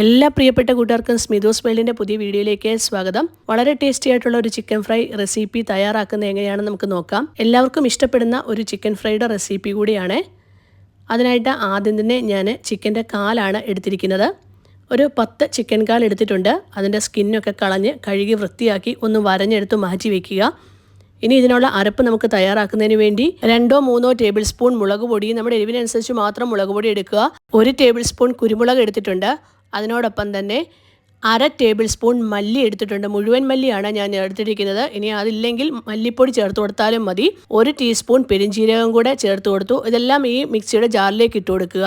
എല്ലാ പ്രിയപ്പെട്ട കൂട്ടുകാർക്കും സ്മിതോസ് വേൾഡിന്റെ പുതിയ വീഡിയോയിലേക്ക് സ്വാഗതം. വളരെ ടേസ്റ്റി ആയിട്ടുള്ള ഒരു ചിക്കൻ ഫ്രൈ റെസിപ്പി തയ്യാറാക്കുന്നത് എങ്ങനെയാണെന്ന് നമുക്ക് നോക്കാം. എല്ലാവർക്കും ഇഷ്ടപ്പെടുന്ന ഒരു ചിക്കൻ ഫ്രൈയുടെ റെസിപ്പി കൂടിയാണ്. അതിനായിട്ട് ആദ്യം തന്നെ ഞാൻ ചിക്കന്റെ കാലാണ് എടുത്തിരിക്കുന്നത്. ഒരു പത്ത് ചിക്കൻ കാൽ എടുത്തിട്ടുണ്ട്. അതിന്റെ സ്കിന്നൊക്കെ കളഞ്ഞ് കഴുകി വൃത്തിയാക്കി ഒന്ന് വരഞ്ഞെടുത്ത് മാറ്റി വയ്ക്കുക ഇനി ഇതിനുള്ള അരപ്പ് നമുക്ക് തയ്യാറാക്കുന്നതിന് വേണ്ടി രണ്ടോ മൂന്നോ ടേബിൾ സ്പൂൺ മുളക് പൊടി നമ്മുടെ എരിവിനനുസരിച്ച് മാത്രം മുളക് പൊടി എടുക്കുക. ഒരു ടേബിൾ സ്പൂൺ കുരുമുളക് എടുത്തിട്ടുണ്ട്. അതിനോടൊപ്പം തന്നെ അര ടേബിൾ സ്പൂൺ മല്ലി എടുത്തിട്ടുണ്ട്. മുഴുവൻ മല്ലിയാണ് ഞാൻ എടുത്തിരിക്കുന്നത്. ഇനി അതില്ലെങ്കിൽ മല്ലിപ്പൊടി ചേർത്ത് കൊടുത്താലും മതി. ഒരു ടീസ്പൂൺ പെരിഞ്ചീരകം കൂടെ ചേർത്ത് കൊടുത്തു. ഇതെല്ലാം ഈ മിക്സിയുടെ ജാറിലേക്ക് ഇട്ട് കൊടുക്കുക.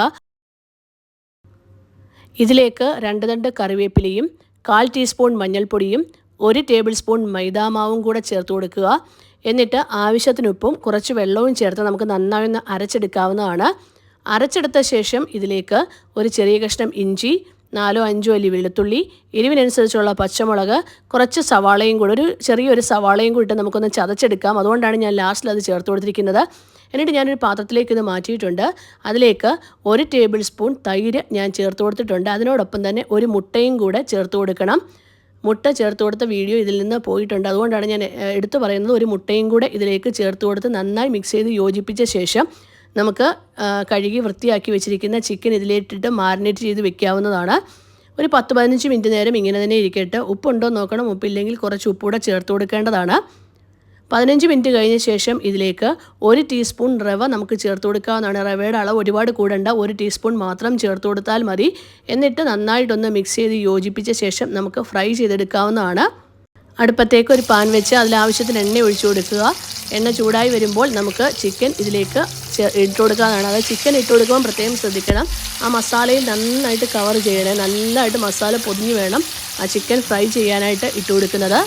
ഇതിലേക്ക് രണ്ട് തണ്ട് കറിവേപ്പിലയും കാൽ ടീസ്പൂൺ മഞ്ഞൾപ്പൊടിയും ഒരു ടേബിൾ സ്പൂൺ മൈദാമാവും കൂടെ ചേർത്ത് കൊടുക്കുക. എന്നിട്ട് ആവശ്യത്തിന് ഉപ്പും കുറച്ച് വെള്ളവും ചേർത്ത് നമുക്ക് നന്നായി ഒന്ന് അരച്ചെടുക്കാവുന്നതാണ്. അരച്ചെടുത്ത ശേഷം ഇതിലേക്ക് ഒരു ചെറിയ കഷ്ണം ഇഞ്ചി നാലോ അഞ്ചോ അല്ലി വെളുത്തുള്ളി എരിവിനനുസരിച്ചുള്ള പച്ചമുളക് കുറച്ച് സവാളയും കൂടെ ഒരു ചെറിയൊരു സവാളയും കൂടി നമുക്കൊന്ന് ചതച്ചെടുക്കാം. അതുകൊണ്ടാണ് ഞാൻ ലാസ്റ്റിൽ അത് ചേർത്ത് കൊടുത്തിരിക്കുന്നത്. എന്നിട്ട് ഞാനൊരു പാത്രത്തിലേക്ക് ഇത് മാറ്റിയിട്ടുണ്ട്. അതിലേക്ക് ഒരു ടേബിൾ സ്പൂൺ തൈര് ഞാൻ ചേർത്ത് കൊടുത്തിട്ടുണ്ട്. അതിനോടൊപ്പം തന്നെ ഒരു മുട്ടയും കൂടെ ചേർത്ത് കൊടുക്കണം. മുട്ട ചേർത്ത് കൊടുത്ത വീഡിയോ ഇതിൽ നിന്ന് പോയിട്ടുണ്ട്. അതുകൊണ്ടാണ് ഞാൻ എടുത്തു പറയുന്നത് ഒരു മുട്ടയും കൂടെ ഇതിലേക്ക് ചേർത്ത് കൊടുത്ത് നന്നായി മിക്സ് ചെയ്ത് യോജിപ്പിച്ച ശേഷം നമുക്ക് കഴുകി വൃത്തിയാക്കി വെച്ചിരിക്കുന്ന ചിക്കൻ ഇതിലേറ്റിട്ട് മാരിനേറ്റ് ചെയ്ത് വെക്കാവുന്നതാണ്. ഒരു പത്ത് പതിനഞ്ച് മിനിറ്റ് നേരം ഇങ്ങനെ തന്നെ ഇരിക്കട്ടെ. ഉപ്പുണ്ടോ നോക്കണം. ഉപ്പില്ലെങ്കിൽ കുറച്ച് ഉപ്പുകൂടെ ചേർത്ത് കൊടുക്കേണ്ടതാണ്. പതിനഞ്ച് മിനിറ്റ് കഴിഞ്ഞ ശേഷം ഇതിലേക്ക് ഒരു ടീസ്പൂൺ റവ നമുക്ക് ചേർത്ത് കൊടുക്കാവുന്നതാണ്. റവയുടെ അളവ് ഒരുപാട് കൂടണ്ട. ഒരു ടീസ്പൂൺ മാത്രം ചേർത്ത് കൊടുത്താൽ മതി. എന്നിട്ട് നന്നായിട്ടൊന്ന് മിക്സ് ചെയ്ത് യോജിപ്പിച്ച ശേഷം നമുക്ക് ഫ്രൈ ചെയ്തെടുക്കാവുന്നതാണ്. അടുപ്പത്തേക്ക് ഒരു പാൻ വെച്ച് അതിലാവശ്യത്തിന് എണ്ണ ഒഴിച്ചു കൊടുക്കുക. എണ്ണ ചൂടായി വരുമ്പോൾ നമുക്ക് ചിക്കൻ ഇതിലേക്ക് ഇട്ട് കൊടുക്കാനാണ് അതായത് ചിക്കൻ ഇട്ട് കൊടുക്കുമ്പോൾ പ്രത്യേകം ശ്രദ്ധിക്കണം. ആ മസാലയിൽ നന്നായിട്ട് കവർ ചെയ്യണേ. നല്ലതായിട്ട് മസാല പൊതിഞ്ഞ് വേണം ആ ചിക്കൻ ഫ്രൈ ചെയ്യാനായിട്ട് ഇട്ട് കൊടുക്കുന്നത്.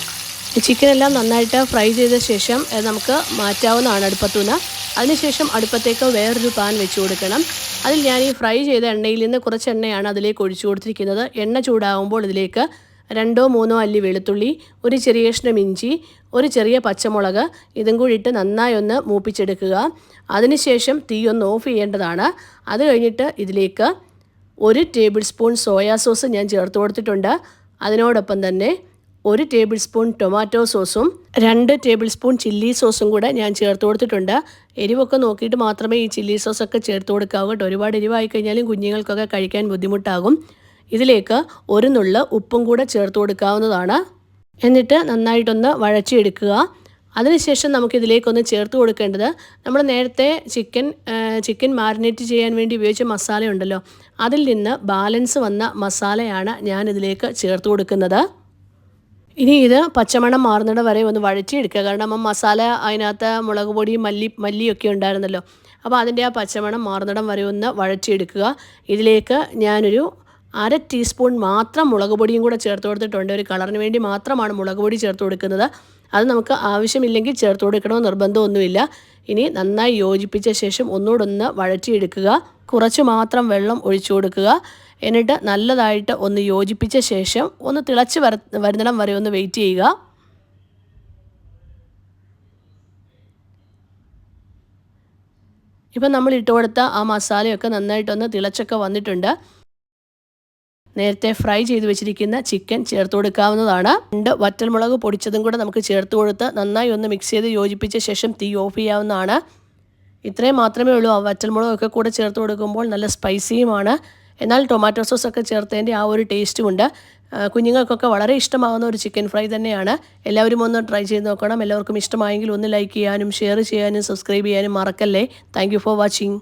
ചിക്കൻ എല്ലാം നന്നായിട്ട് ഫ്രൈ ചെയ്ത ശേഷം നമുക്ക് മാറ്റാവുന്നതാണ് അടുപ്പത്തുനിന്ന് അതിനുശേഷം അടുപ്പത്തേക്ക് വേറൊരു പാൻ വെച്ച് കൊടുക്കണം. അതിൽ ഞാൻ ഈ ഫ്രൈ ചെയ്ത എണ്ണയിൽ നിന്ന് കുറച്ച് എണ്ണയാണ് അതിലേക്ക് ഒഴിച്ചു കൊടുത്തിരിക്കുന്നത്. എണ്ണ ചൂടാകുമ്പോൾ ഇതിലേക്ക് രണ്ടോ മൂന്നോ അല്ലി വെളുത്തുള്ളി ഒരു ചെറിയ കഷ്ണം ഇഞ്ചി ഒരു ചെറിയ പച്ചമുളക് ഇതും കൂടി ഇട്ട് നന്നായി ഒന്ന് മൂപ്പിച്ചെടുക്കുക. അതിനുശേഷം തീ ഒന്ന് ഓഫ് ചെയ്യേണ്ടതാണ്. അത് കഴിഞ്ഞിട്ട് ഇതിലേക്ക് ഒരു ടേബിൾ സ്പൂൺ സോയാ സോസ് ഞാൻ ചേർത്ത് കൊടുത്തിട്ടുണ്ട്. അതിനോടൊപ്പം തന്നെ ഒരു ടേബിൾ സ്പൂൺ ടൊമാറ്റോ സോസും രണ്ട് ടേബിൾ സ്പൂൺ ചില്ലി സോസും കൂടെ ഞാൻ ചേർത്ത് കൊടുത്തിട്ടുണ്ട്. എരിവൊക്കെ നോക്കിയിട്ട് മാത്രമേ ഈ ചില്ലി സോസൊക്കെ ചേർത്ത് കൊടുക്കാവൂ കേട്ടോ. ഒരുപാട് എരിവായി കഴിഞ്ഞാലും കുഞ്ഞുങ്ങൾക്കൊക്കെ കഴിക്കാൻ ബുദ്ധിമുട്ടാകും. ഇതിലേക്ക് ഒരു നുള്ള ഉപ്പും കൂടെ ചേർത്ത് കൊടുക്കാവുന്നതാണ്. എന്നിട്ട് നന്നായിട്ടൊന്ന് വഴച്ചെടുക്കുക അതിനുശേഷം നമുക്കിതിലേക്കൊന്ന് ചേർത്ത് കൊടുക്കേണ്ടത് നമ്മൾ നേരത്തെ ചിക്കൻ ചിക്കൻ മാരിനേറ്റ് ചെയ്യാൻ വേണ്ടി ഉപയോഗിച്ച മസാലയുണ്ടല്ലോ. അതിൽ നിന്ന് ബാലൻസ് വന്ന മസാലയാണ് ഞാൻ ഇതിലേക്ക് ചേർത്ത് കൊടുക്കുന്നത്. ഇനി ഇത് പച്ചമണം മാറുന്നിട വരെ ഒന്ന് വഴറ്റിയെടുക്കുക. കാരണം ആ മസാല അതിനകത്ത് മുളക് പൊടി മല്ലി മല്ലിയൊക്കെ ഉണ്ടായിരുന്നല്ലോ. അപ്പോൾ അതിന്റെ ആ പച്ചമണം മാറുന്നിടം വരെ ഒന്ന് വഴറ്റിയെടുക്കുക. ഇതിലേക്ക് ഞാനൊരു അര ടീസ്പൂൺ മാത്രം മുളക് പൊടിയും കൂടെ ചേർത്ത് കൊടുത്തിട്ടുണ്ട്. ഒരു കളറിന് വേണ്ടി മാത്രമാണ് മുളക് പൊടി ചേർത്ത് കൊടുക്കുന്നത്. അത് നമുക്ക് ആവശ്യമില്ലെങ്കിൽ ചേർത്ത് കൊടുക്കണമെന്ന് നിർബന്ധമൊന്നുമില്ല. ഇനി നന്നായി യോജിപ്പിച്ച ശേഷം ഒന്നുകൂടൊന്ന് വഴറ്റിയെടുക്കുക. കുറച്ച് മാത്രം വെള്ളം ഒഴിച്ചു കൊടുക്കുക. എന്നിട്ട് നല്ലതായിട്ട് ഒന്ന് യോജിപ്പിച്ച ശേഷം ഒന്ന് തിളച്ച് വര വരുന്നിടം വരെ ഒന്ന് വെയിറ്റ് ചെയ്യുക. ഇപ്പം നമ്മൾ ഇട്ട് കൊടുത്ത ആ മസാലയൊക്കെ നന്നായിട്ടൊന്ന് തിളച്ചൊക്കെ വന്നിട്ടുണ്ട്. നേരത്തെ ഫ്രൈ ചെയ്ത് വെച്ചിരിക്കുന്ന ചിക്കൻ ചേർത്ത് കൊടുക്കാവുന്നതാണ്. രണ്ട് വറ്റൽമുളക് പൊടിച്ചതും കൂടെ നമുക്ക് ചേർത്ത് കൊടുത്ത് നന്നായി ഒന്ന് മിക്സ് ചെയ്ത് യോജിപ്പിച്ച ശേഷം തീ ഓഫ് ചെയ്യാവുന്നതാണ്. ഇത്രയും മാത്രമേ ഉള്ളൂ. ആ വറ്റൽമുളകൊക്കെ കൂടെ ചേർത്ത് കൊടുക്കുമ്പോൾ നല്ല സ്പൈസിയുമാണ് എന്നാൽ ടൊമാറ്റോ സോസ് ഒക്കെ ചേർത്തതിന്റെ ആ ഒരു ടേസ്റ്റും ഉണ്ട്. കുഞ്ഞുങ്ങൾക്കൊക്കെ വളരെ ഇഷ്ടമാകുന്ന ഒരു ചിക്കൻ ഫ്രൈ തന്നെയാണ്. എല്ലാവരും ഒന്ന് ട്രൈ ചെയ്ത് നോക്കണം. എല്ലാവർക്കും ഇഷ്ടമായെങ്കിൽ ഒന്ന് ലൈക്ക് ചെയ്യാനും ഷെയർ ചെയ്യാനും സബ്സ്ക്രൈബ് ചെയ്യാനും മറക്കല്ലേ. Thank for watching